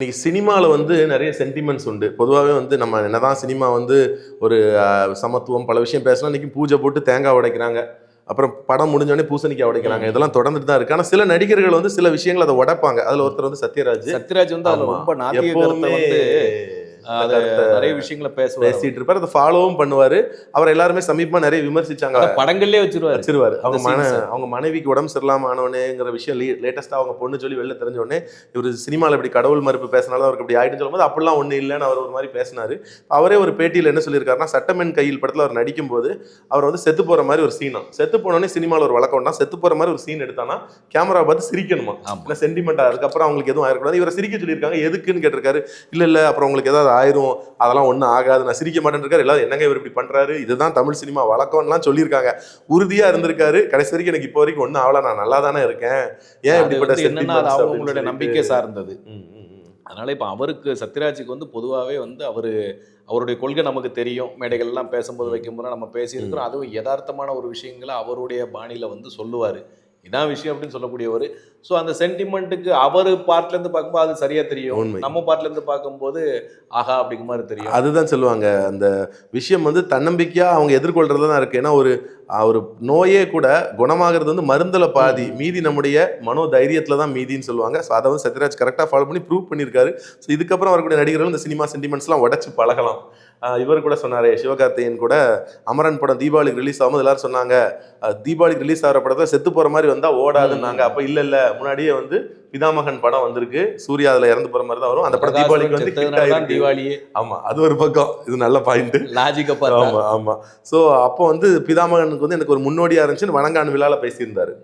இன்னைக்கு சினிமாவில் வந்து நிறைய சென்டிமெண்ட்ஸ் உண்டு. பொதுவாகவே வந்து நம்ம என்னதான் சினிமா வந்து ஒரு சமத்துவம் பல விஷயம் பேசலாம் இன்னைக்கு பூஜை போட்டு தேங்காய் உடைக்கிறாங்க. அப்புறம் படம் முடிஞ்சோடனே பூசணிக்காய் உடைக்கிறாங்க. இதெல்லாம் தொடர்ந்துட்டு தான் இருக்கு. ஆனால் சில நடிகர்கள் வந்து சில விஷயங்கள் அதை உடைப்பாங்க. அதுல ஒருத்தர் வந்து சத்யராஜ். சத்யராஜ் வந்து. ரொம்ப எப்பவுமே அது நிறைய விஷயங்களை பேசுவார் பேசிட்டு இருப்பாரு. அதை ஃபாலோவும் பண்ணுவாரு. அவர் எல்லாருமே சமீபமா நிறைய விமர்சிச்சாங்க. படங்கள்லயே வச்சிருவாரு. வச்சிருவாரு. அவங்க மன. அவங்க மனைவிக்கு உடம்பு சரியில்லாம ஆனவனேங்கிற விஷயம் லேட்டஸ்டா அவங்க பொண்ணு சொல்லி வெளில தெரிஞ்ச உடனே இவர் சினிமால இப்படி கடவுள் மறுப்பு பேசினாலும் அவருக்கு இப்படி ஆயிடுன்னு சொல்லும்போது அப்படிலாம் ஒண்ணு இல்லைன்னு அவர் ஒரு மாதிரி பேசினாரு. அவரே ஒரு பேட்டியில என்ன சொல்லியிருக்காருன்னா சட்டமென் கையில் படத்துல அவர் நடிக்கும் போது அவர் வந்து செத்து போற மாதிரி ஒரு சீனா செத்து போனோடனே சினிமால ஒரு வழக்கம்னா செத்து போற மாதிரி ஒரு சீன் எடுத்தானா கேமரா பார்த்து சிரிக்கணுமா? ஆமா. இல்லை சென்டிமெண்டா அதுக்கப்புறம் அவங்களுக்கு எதுவும் ஆயிடக்கூடாது இவரை சிரிக்க சொல்லியிருக்காங்க. எதுக்குன்னு கேட்டிருக்காரு. இல்ல இல்ல அப்புறம் உங்களுக்கு ஏதாவது ஆயிரும். அதெல்லாம் ஒன்றும் ஆகாது. நான் சிரிக்க மாட்டேன்னு இருக்காரு எல்லாரும் என்னங்க இவர் இப்படி பண்றாரு? இதுதான் தமிழ் சினிமா வழக்கம்லாம் சொல்லியிருக்காங்க. உறுதியா இருந்திருக்காரு. கடைசி வரைக்கும் எனக்கு இப்போ வரைக்கும் ஒன்றும் ஆகல நான் நல்லா தானே இருக்கேன். ஏன் இப்படிப்பட்ட என்னன்னா அவங்களுடைய நம்பிக்கை சார்ந்தது. அதனால இப்போ அவருக்கு சத்யராஜுக்கு வந்து பொதுவாகவே வந்து அவர் அவருடைய கொள்கை நமக்கு தெரியும். மேடைகள்லாம் பேசும்போது வைக்கும்போது நம்ம பேசியிருக்கிறோம். அதுவும் யதார்த்தமான ஒரு விஷயங்களை அவருடைய பாணியில வந்து சொல்லுவார். இதான் விஷயம் அப்படின்னு சொல்லக்கூடியவர். ஸோ அந்த சென்டிமெண்ட்டுக்கு அவர் பார்ட்லேருந்து பார்க்கும்போது அது சரியா தெரியும். உண்மை. நம்ம பார்ட்லேருந்து பார்க்கும்போது ஆஹா அப்படிங்கிற மாதிரி தெரியும். அதுதான் சொல்லுவாங்க. அந்த விஷயம் வந்து தன்னம்பிக்கையா அவங்க எதிர்கொள்றதுல தான் இருக்கு. ஏன்னா ஒரு ஒரு நோயே கூட குணமாகிறது வந்து மருந்தில் பாதி. மீதி நம்முடைய மனோ தைரியத்தில் தான் மீதின்னு சொல்லுவாங்க. ஸோ அதை வந்து சத்யராஜ் கரெக்டாக ஃபாலோ பண்ணி ப்ரூவ் பண்ணியிருக்காரு. ஸோ இதுக்கப்புறம் வரக்கூடிய நடிகர்கள் இந்த சினிமா சென்டிமெண்ட்ஸ்லாம் உடச்சு பழகலாம். இவர் கூட சொன்னாரே சிவகார்த்தியன் கூட அமரன் படம் தீபாவளிக்கு ரிலீஸ் ஆகும்போது எல்லாரும் சொன்னாங்க தீபாவளிக்கு ரிலீஸ் ஆகிற படத்தை செத்து போகிற மாதிரி வந்தால் ஓடாதுன்னாங்க. அப்போ இல்லை இல்லை முன்னாடியே வந்து பிதாமகன் படம் வந்திருக்கு. சூர்யா அதுல இறந்து போற மாதிரி தான் வரும். அந்த படம் தீபாவளிக்கு வந்து. தீபாவளியே. ஆமா அது ஒரு பக்கம். இது நல்ல பாயிண்ட் லாஜிக்கை ஆமா ஆமா. சோ அப்போ வந்து பிதாமகனுக்கு வந்து எனக்கு ஒரு முன்னோடியா இருந்துச்சுன்னு வணங்கான் விழால பேசியிருந்தாரு.